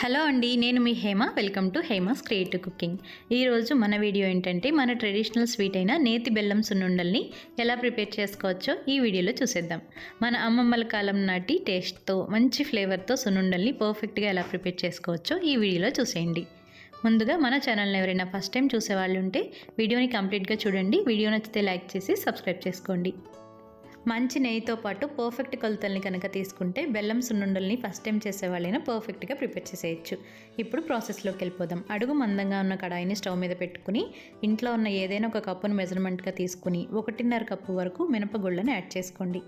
Hello అండి నేను మీ Hema. Welcome to Hema's creative cooking. ఈరోజు మన వీడియో ఏంటంటే మన ట్రెడిషనల్ స్వీట్ అయిన నేతి బెల్లం సున్నుండల్ని ఎలా ప్రిపేర్ చేసుకోవచ్చో ఈ వీడియోలో చూసేద్దాం. మన అమ్మమ్మల కాలం నాటి టేస్ట్తో మంచి ఫ్లేవర్తో సున్నుండల్ని పర్ఫెక్ట్గా ఎలా ప్రిపేర్ చేసుకోవచ్చో ఈ వీడియోలో చూసేయండి. ముందుగా మన ఛానల్ని ఎవరైనా ఫస్ట్ టైం చూసే వాళ్ళు ఉంటే వీడియోని కంప్లీట్గా చూడండి. వీడియో నచ్చితే లైక్ చేసి సబ్స్క్రైబ్ చేసుకోండి. మంచి నెయ్యితో పాటు పర్ఫెక్ట్ కొలతల్ని కనుక తీసుకుంటే బెల్లం సున్నుండల్ని ఫస్ట్ టైం చేసేవాళ్ళైనా పర్ఫెక్ట్గా ప్రిపేర్ చేసేయచ్చు. ఇప్పుడు ప్రాసెస్లోకి వెళ్ళిపోదాం. అడుగు మందంగా ఉన్న కడాయిని స్టవ్ మీద పెట్టుకుని ఇంట్లో ఉన్న ఏదైనా ఒక కప్పును మెజర్మెంట్గా తీసుకుని ఒకటిన్నర కప్పు వరకు మినపగుళ్ళను యాడ్ చేసుకోండి.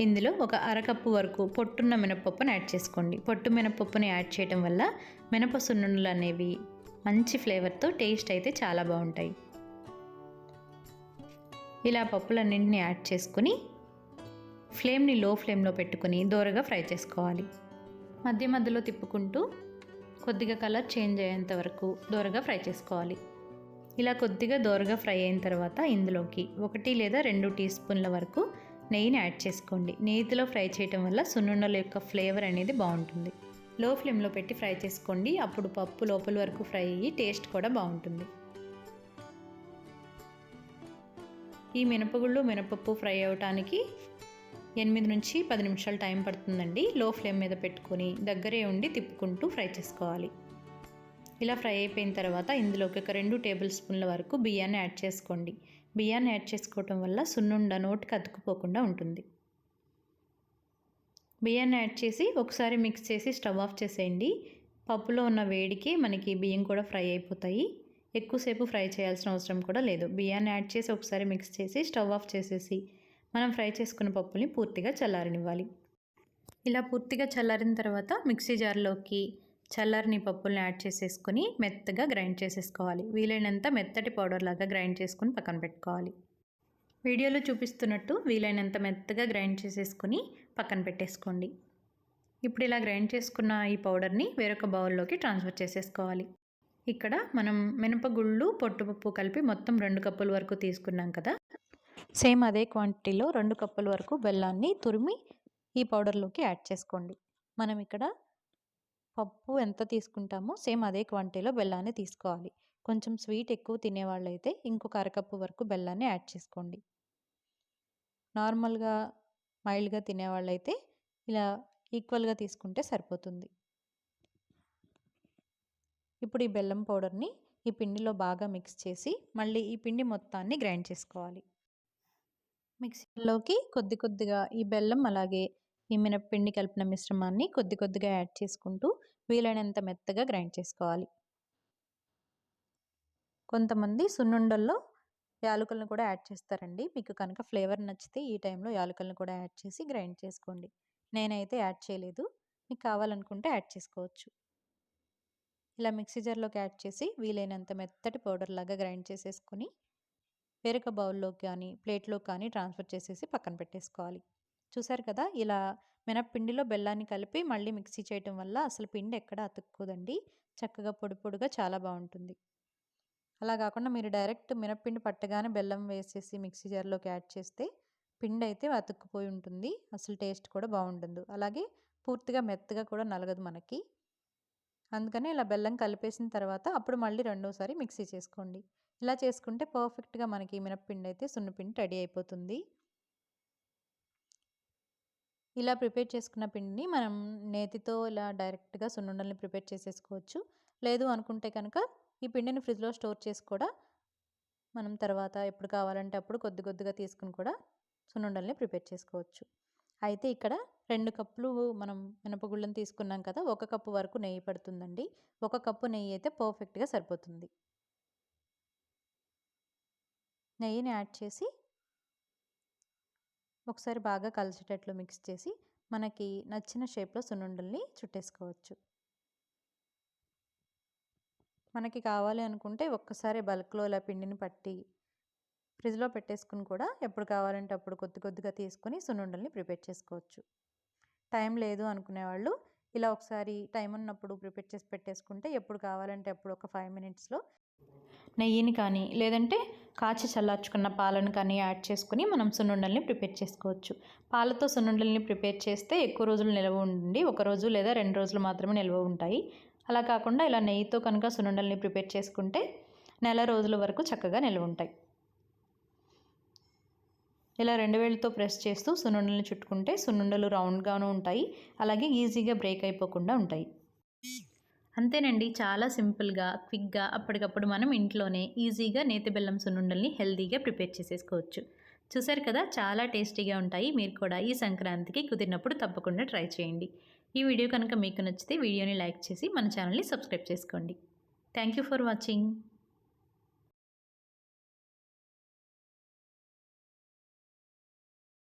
ఇందులో ఒక అరకప్పు వరకు పొట్టున్న మినపప్పును యాడ్ చేసుకోండి. పొట్టు మినపప్పుని యాడ్ చేయడం వల్ల మినప సున్నుండలు అనేవి మంచి ఫ్లేవర్తో టేస్ట్ అయితే చాలా బాగుంటాయి. ఇలా పప్పులన్నింటినీ యాడ్ చేసుకుని ఫ్లేమ్ని లో ఫ్లేమ్లో పెట్టుకుని దోరగా ఫ్రై చేసుకోవాలి. మధ్య మధ్యలో తిప్పుకుంటూ కొద్దిగా కలర్ చేంజ్ అయ్యేంత వరకు దోరగా ఫ్రై చేసుకోవాలి. ఇలా కొద్దిగా దోరగా ఫ్రై అయిన తర్వాత ఇందులోకి ఒకటి లేదా రెండు టీ స్పూన్ల వరకు నెయ్యిని యాడ్ చేసుకోండి. నెయ్యిలో ఫ్రై చేయటం వల్ల సున్నుండల యొక్క ఫ్లేవర్ అనేది బాగుంటుంది. లో ఫ్లేమ్లో పెట్టి ఫ్రై చేసుకోండి. అప్పుడు పప్పు లోపల వరకు ఫ్రై అయ్యి టేస్ట్ కూడా బాగుంటుంది. ఈ మినపగుళ్ళు మినపప్పు ఫ్రై అవ్వటానికి ఎనిమిది నుంచి పది నిమిషాలు టైం పడుతుందండి. లో ఫ్లేమ్ మీద పెట్టుకొని దగ్గరే ఉండి తిప్పుకుంటూ ఫ్రై చేసుకోవాలి. ఇలా ఫ్రై అయిపోయిన తర్వాత ఇందులోకి ఒక రెండు టేబుల్ స్పూన్ల వరకు బియ్యాన్ని యాడ్ చేసుకోండి. బియ్యాన్ని యాడ్ చేసుకోవటం వల్ల సున్నుండ నోటికి అతుకుపోకుండా ఉంటుంది. బియ్యాన్ని యాడ్ చేసి ఒకసారి మిక్స్ చేసి స్టవ్ ఆఫ్ చేసేయండి. పప్పులో ఉన్న వేడికి మనకి బియ్యం కూడా ఫ్రై అయిపోతాయి. ఎక్కువసేపు ఫ్రై చేయాల్సిన అవసరం కూడా లేదు. బియ్యాన్ని యాడ్ చేసి ఒకసారి మిక్స్ చేసి స్టవ్ ఆఫ్ చేసేసి మనం ఫ్రై చేసుకున్న పప్పుల్ని పూర్తిగా చల్లారనివ్వాలి. ఇలా పూర్తిగా చల్లారిన తర్వాత మిక్సీ జార్లోకి చల్లారిని పప్పుల్ని యాడ్ చేసేసుకొని మెత్తగా గ్రైండ్ చేసేసుకోవాలి. వీలైనంత మెత్తటి పౌడర్ లాగా గ్రైండ్ చేసుకుని పక్కన పెట్టుకోవాలి. వీడియోలో చూపిస్తున్నట్టు వీలైనంత మెత్తగా గ్రైండ్ చేసేసుకొని పక్కన పెట్టేసుకోండి. ఇప్పుడు ఇలా గ్రైండ్ చేసుకున్న ఈ పౌడర్ని వేరొక బౌల్లోకి ట్రాన్స్ఫర్ చేసేసుకోవాలి. ఇక్కడ మనం మినపగుళ్ళు పొట్టుపప్పు కలిపి మొత్తం రెండు కప్పుల వరకు తీసుకున్నాం కదా. సేమ్ అదే క్వాంటిటీలో రెండు కప్పుల వరకు బెల్లాన్ని తురిమి ఈ పౌడర్లోకి యాడ్ చేసుకోండి. మనం ఇక్కడ పప్పు ఎంత తీసుకుంటామో సేమ్ అదే క్వాంటిటీలో బెల్లాన్ని తీసుకోవాలి. కొంచెం స్వీట్ ఎక్కువ తినేవాళ్ళైతే ఇంకొక అరకప్పు వరకు బెల్లాన్ని యాడ్ చేసుకోండి. నార్మల్గా మైల్డ్గా తినేవాళ్ళైతే ఇలా ఈక్వల్గా తీసుకుంటే సరిపోతుంది. ఇప్పుడు ఈ బెల్లం పౌడర్ని ఈ పిండిలో బాగా మిక్స్ చేసి మళ్ళీ ఈ పిండి మొత్తాన్ని గ్రైండ్ చేసుకోవాలి. మిక్సీలోకి కొద్ది కొద్దిగా ఈ బెల్లం అలాగే ఈ మినప్పిండి కలిపిన మిశ్రమాన్ని కొద్ది కొద్దిగా యాడ్ చేసుకుంటూ వీలైనంత మెత్తగా గ్రైండ్ చేసుకోవాలి. కొంతమంది సున్నుండల్లో యాలకులను కూడా యాడ్ చేస్తారండి. మీకు కనుక ఫ్లేవర్ నచ్చితే ఈ టైంలో యాలకులను కూడా యాడ్ చేసి గ్రైండ్ చేసుకోండి. నేనైతే యాడ్ చేయలేదు. మీకు కావాలనుకుంటే యాడ్ చేసుకోవచ్చు. ఇలా మిక్సీ జార్లోకి యాడ్ చేసి వీలైనంత మెత్తటి పౌడర్ లాగా గ్రైండ్ చేసేసుకొని వేరొక బౌల్లోకి కానీ ప్లేట్లో కానీ ట్రాన్స్ఫర్ చేసేసి పక్కన పెట్టేసుకోవాలి. చూసారు కదా! ఇలా మినప్పిండిలో బెల్లాన్ని కలిపి మళ్ళీ మిక్సీ చేయటం వల్ల అసలు పిండి ఎక్కడ అతుక్కోదండి. చక్కగా పొడి పొడిగా చాలా బాగుంటుంది. అలా కాకుండా మీరు డైరెక్ట్ మినప్పిండి పట్టగానే బెల్లం వేసేసి మిక్సీ జార్లోకి యాడ్ చేస్తే పిండి అయితే అతుక్కుపోయి ఉంటుంది. అసలు టేస్ట్ కూడా బాగుంటుంది అలాగే పూర్తిగా మెత్తగా కూడా నలగదు మనకి. అందుకని ఇలా బెల్లం కలిపేసిన తర్వాత అప్పుడు మళ్ళీ రెండోసారి మిక్సీ చేసుకోండి. ఇలా చేసుకుంటే పర్ఫెక్ట్గా మనకి మినప్పిండి అయితే సున్నపిండి రెడీ అయిపోతుంది. ఇలా ప్రిపేర్ చేసుకున్న పిండిని మనం నేతితో ఇలా డైరెక్ట్గా సున్నుండల్ని ప్రిపేర్ చేసేసుకోవచ్చు. లేదు అనుకుంటే కనుక ఈ పిండిని ఫ్రిడ్జ్లో స్టోర్ చేసి కూడా మనం తర్వాత ఎప్పుడు కావాలంటే అప్పుడు కొద్ది కొద్దిగా తీసుకుని కూడా సున్నుండల్ని ప్రిపేర్ చేసుకోవచ్చు. అయితే ఇక్కడ రెండు కప్పులు మనం మినపగుళ్ళను తీసుకున్నాం కదా ఒక కప్పు వరకు నెయ్యి పడుతుందండి. ఒక కప్పు నెయ్యి అయితే పర్ఫెక్ట్గా సరిపోతుంది. నెయ్యిని యాడ్ చేసి ఒకసారి బాగా కలిసేటట్లు మిక్స్ చేసి మనకి నచ్చిన షేప్లో సున్నుండల్ని చుట్టేసుకోవచ్చు. మనకి కావాలి అనుకుంటే ఒక్కసారి బల్క్లో ఇలా పిండిని పట్టి ఫ్రిడ్జ్లో పెట్టేసుకుని కూడా ఎప్పుడు కావాలంటే అప్పుడు కొద్ది కొద్దిగా తీసుకొని సున్నుండల్ని ప్రిపేర్ చేసుకోవచ్చు. టైం లేదు అనుకునే వాళ్ళు ఇలా ఒకసారి టైం ఉన్నప్పుడు ప్రిపేర్ చేసి పెట్టేసుకుంటే ఎప్పుడు కావాలంటే అప్పుడు ఒక ఫైవ్ మినిట్స్లో నెయ్యిని కానీ లేదంటే కాచి చల్లార్చుకున్న పాలను కానీ యాడ్ చేసుకుని మనం సున్నుండల్ని ప్రిపేర్ చేసుకోవచ్చు. పాలతో సున్నుండల్ని ప్రిపేర్ చేస్తే ఎక్కువ రోజులు నిల్వ ఉండి ఒక రోజు లేదా రెండు రోజులు మాత్రమే నిల్వ ఉంటాయి. అలా కాకుండా ఇలా నెయ్యితో కనుక సున్నుండల్ని ప్రిపేర్ చేసుకుంటే నెల రోజుల వరకు చక్కగా నిల్వ ఉంటాయి. ఇలా రెండు వేలతో ప్రెస్ చేస్తూ సున్నుండలను చుట్టుకుంటే సున్నుండలు రౌండ్గాను ఉంటాయి. అలాగే ఈజీగా బ్రేక్ అయిపోకుండా ఉంటాయి. అంతేనండి. చాలా సింపుల్గా క్విక్గా అప్పటికప్పుడు మనం ఇంట్లోనే ఈజీగా నేతి బెల్లం సున్నుండల్ని హెల్తీగా ప్రిపేర్ చేసేసుకోవచ్చు. చూసారు కదా? చాలా టేస్టీగా ఉంటాయి. మీరు కూడా ఈ సంక్రాంతికి కుదిరినప్పుడు తప్పకుండా ట్రై చేయండి. ఈ వీడియో కనుక మీకు నచ్చితే వీడియోని లైక్ చేసి మన ఛానల్ని సబ్స్క్రైబ్ చేసుకోండి. Thank you for watching.